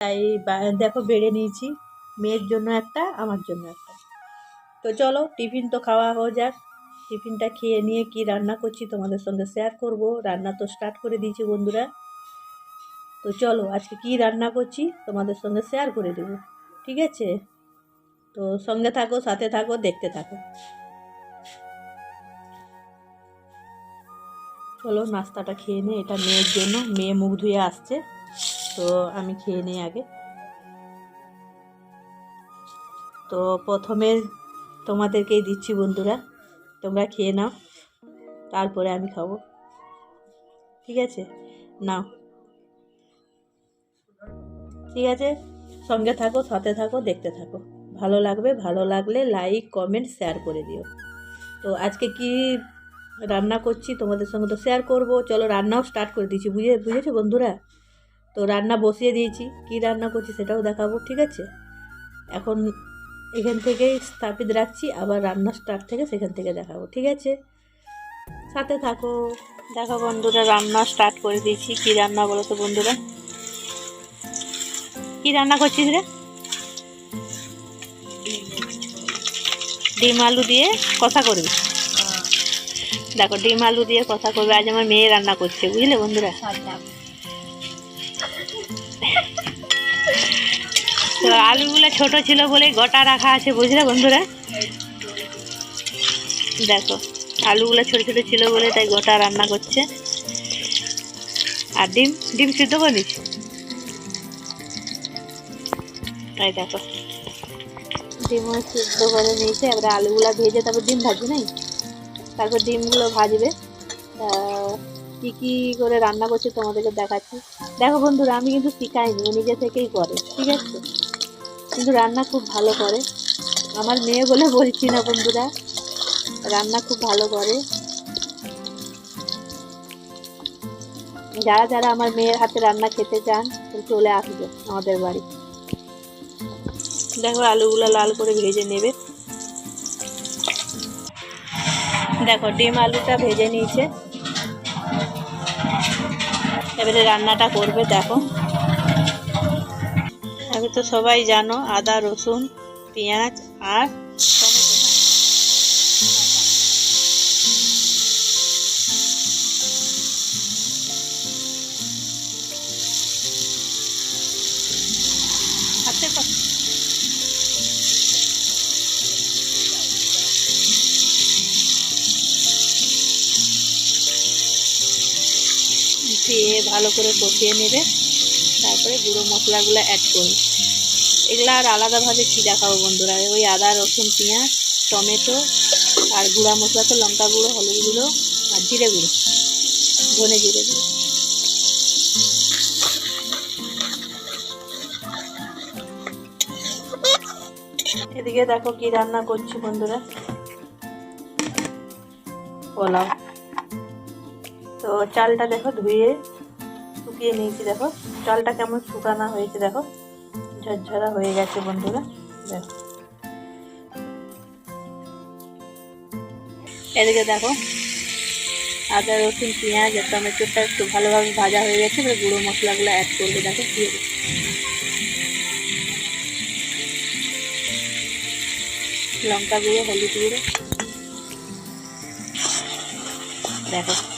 তাই দেখো বেড়ে নিয়েছি। মেয়ের জন্য একটা, আমার জন্য একটা। তো চলো, টিফিন তো খাওয়া হয়ে যাক। টিফিনটা খেয়ে নিয়ে কি রান্না করছি তোমাদের সঙ্গে শেয়ার করব। রান্না তো স্টার্ট করে দিয়েছি বন্ধুরা। তো চলো, আজকে কি রান্না করছি তোমাদের সঙ্গে শেয়ার করে দেবো। ঠিক আছে? তো সঙ্গে থাকো, সাথে থাকো, দেখতে থাকো। চলো, নাস্তাটা খেয়ে নিই এটা মেয়ের জন্য। মেয়ে মুখ ধুয়ে আসছে। তো আমি খেয়ে নিই আগে। তো প্রথমে তোমাদেরকেই দিচ্ছি বন্ধুরা, তোমরা খেয়ে নাও, তারপরে আমি খাব। ঠিক আছে? নাও। ঠিক আছে? সঙ্গে থাকো, সাথে থাকো, দেখতে থাকো। ভালো লাগবে, ভালো লাগলে লাইক, কমেন্ট, শেয়ার করে দিও। তো আজকে কি রান্না করছি তোমাদের সঙ্গে তো শেয়ার করব। চলো রান্নাও স্টার্ট করে দিচ্ছি। বুঝে বুঝেছ বন্ধুরা? তো রান্না বসিয়ে দিয়েছি। কি রান্না করছি সেটাও দেখাবো ঠিক আছে? এখন এখান থেকেই স্থাপিত রাখছি আবার রান্না স্টার্ট থেকে সেখান থেকে দেখাবো ঠিক আছে? সাথে থাকো। দেখো বন্ধুরা রান্না স্টার্ট করে দিয়েছি। কি রান্না বলো তো বন্ধুরা? কি রান্না করছিস রে? ডিম আলু দিয়ে কষা করবি? দেখো ডিম আলু দিয়ে কষা করবে। আজ আমার মেয়ে রান্না করছে বুঝলে বন্ধুরা? তো আলুগুলো ছোট ছিল বলে গোটা রাখা আছে, বুঝলে বন্ধুরা? দেখো, আলুগুলো ছোট ছোট ছিল বলে তাই গোটা রান্না করছে। আর ডিম? ডিম সিদ্ধ করিস তাই দেখো। ডিমও সিদ্ধ করে নিয়েছে, এবারে আলুগুলো ভেজে, তারপর ডিম ভাজবে নাই? তারপর ডিমগুলো ভাজবে। কী কী করে রান্না করছে তোমাদেরকে দেখাচ্ছি। দেখো বন্ধুরা, আমি কিন্তু শিখাইনি নিজে থেকেই করে, ঠিক আছে? কিন্তু রান্না খুব ভালো করে। আমার মেয়ে বলে বলছি না বন্ধুরা, রান্না খুব ভালো করে। যারা যারা আমার মেয়ের হাতে রান্না খেতে চান চলে আসবে আমাদের বাড়ি। দেখো আলুগুলো লাল করে ভেজে নেবে। দেখো ডিম আলুটা ভেজে নিয়েছে। এবারে রান্নাটা করবে, দেখো। তো সবাই জানো আদা রসুন পেঁয়াজ আর ভালো করে কষিয়ে নেবে। তারপরে গুঁড়ো মশলাগুলো অ্যাড করবে এগুলো আর আলাদাভাবে কী দেখাবো বন্ধুরা? ওই আদা, রসুন, পেঁয়াজ, টমেটো আর গুঁড়া মশলা তো লঙ্কা গুঁড়ো, হলুদ গুঁড়ো আর জিরে গুঁড়ো, ধনে জিরে গুঁড়ো। এদিকে দেখো কি রান্না করছি বন্ধুরা। পোলাও। তো চালটা দেখো ধুয়ে শুকিয়ে নিয়েছি দেখো। চালটা কেমন শুকানো হয়েছে দেখো। ঝরঝরা হয়ে গেছে বন্ধুরা। দেখো। এদিকে দেখো, আদা, রসুন, পেঁয়াজ আর টমেটোটা একটু ভালোভাবে ভাজা হয়ে গেছে। এবার গুঁড়ো মশলাগুলো অ্যাড করবে দেখো দিয়ে। লঙ্কা গুঁড়ো, হলুদ গুঁড়ো। দেখো।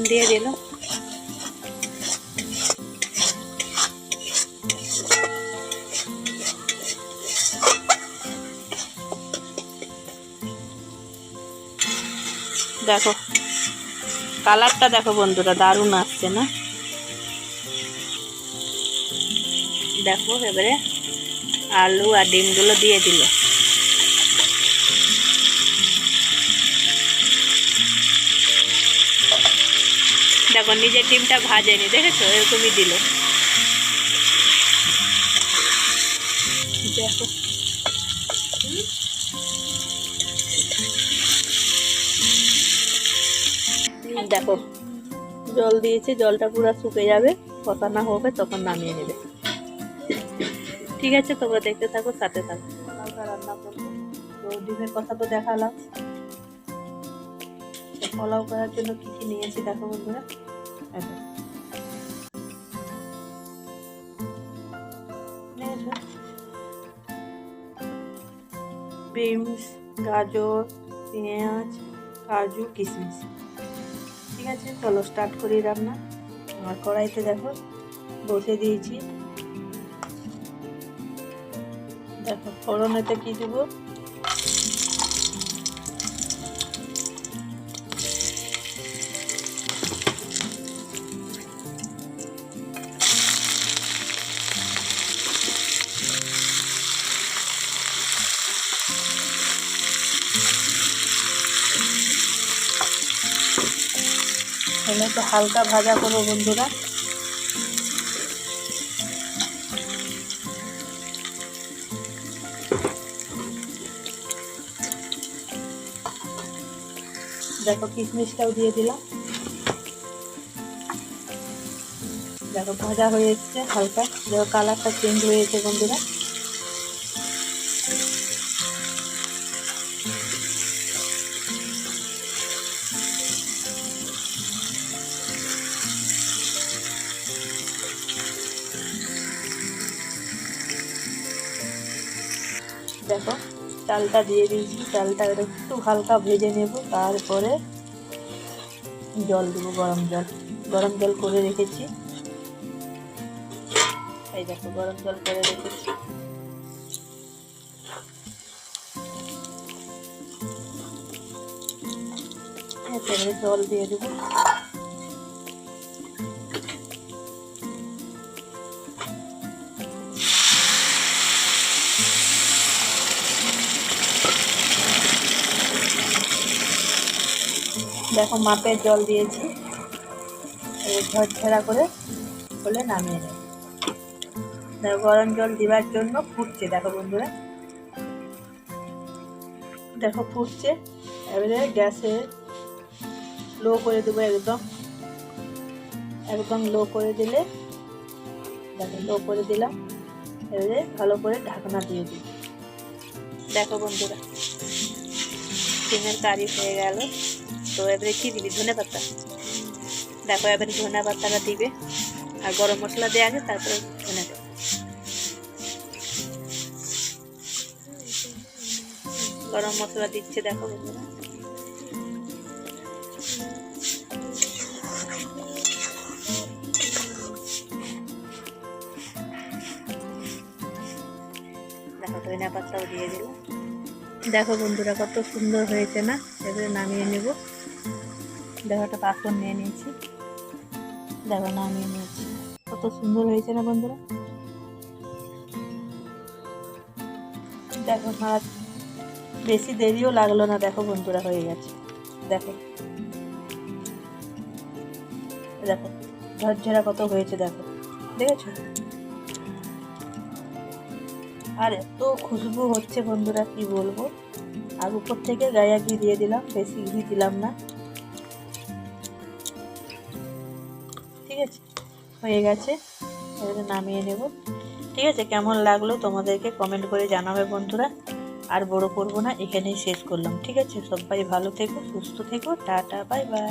নুন দিয়ে দিল। দেখো, কালারটা দেখো বন্ধুরা, দারুণ আসছে না? দেখো এবারে আলু আর ডিমগুলো দিয়ে দিল। দেখো, নিজের ডিমটা ভাজেনি, দেখেছ? এরকমই দিল। দেখো। দেখো, জল দিয়েছি, জলটা পুরো শুকে যাবে। কথা না হবে, তখন নামিয়ে নেবে। ঠিক আছে, তোমরা দেখতে থাকো, সাথে থাকো। রান্না করব। তো ডিমের কথা তো দেখালাম। পোলাও করার জন্য কি কি নিয়েছি দেখো বন্ধুরা। বিনস, গাজর, পেঁয়াজ, কাজু কিশমিশ ঠিক আছে, চলো স্টার্ট করি রান্না। আর কড়াইতে দেখো, বসে দিয়েছি। দেখো, ফোড়নেতে কী দিব? তো হালকা ভাজা করব বন্ধুরা। দেখো কিশমিশটাও দিয়ে দিলাম। দেখো ভাজা হয়ে এসছে হালকা। দেখো কালারটা চেঞ্জ হয়েছে বন্ধুরা। চালটা দিয়ে দিয়েছি। চালটা একটু হালকা ভেজে নেব, তারপরে জল দেবো, গরম জল। গরম জল করে রেখেছি। এই দেখো, গরম জল করে রেখেছি। এবারে জল দিয়ে দেবো। দেখো মাপের জল দিয়েছি। ঝরঝরা করে হলে নামিয়ে নেব। দেখো, গরম জল দেওয়ার জন্য ফুটছে, দেখো বন্ধুরা। দেখো ফুটছে, এবারে গ্যাসে লো করে দেবো একদম। একদম লো করে দিলে, দেখো লো করে দিলাম। এবারে ভালো করে ঢাকনা দিয়ে দিই। দেখো বন্ধুরা, ডিমের কারি হয়ে গেল। তো এবারে কী দিবি? ধনে পাতা। দেখো, এবারে ধনে পাতাটা দিবে। আর গরম মশলা দেওয়া আগে তারপরে ধনে দেবে গরম মশলা দিচ্ছে, দেখো দেখো দিয়ে দেখো বন্ধুরা, কত সুন্দর হয়েছে না? এবারে নামিয়ে নেব। দেখো একটা পাথর নিয়ে নিয়েছি। দেখো, নামিয়ে নিয়েছি। কত সুন্দর হয়েছে না বন্ধুরা? দেখো মাছ বেশি দেরিও লাগল না। দেখো, বন্ধুরা, হয়ে গেছে। দেখো। দেখো, ঝরঝরা কত হয়েছে, দেখো। দেখেছ? আর এত খুশবু হচ্ছে বন্ধুরা, কি বলব? আর উপর থেকে গায়া ঘি দিয়ে দিলাম, বেশি ঘি দিলাম না। হয়ে গেছে। এবারে নামিয়ে নেব। ঠিক আছে, কেমন লাগল তোমাদেরকে কমেন্ট করে জানাবে বন্ধুরা। আর বড় করব না, এখানেই শেষ করলাম। ঠিক আছে, সবাই ভালো থেকো, সুস্থ থেকো, টাটা বাই বাই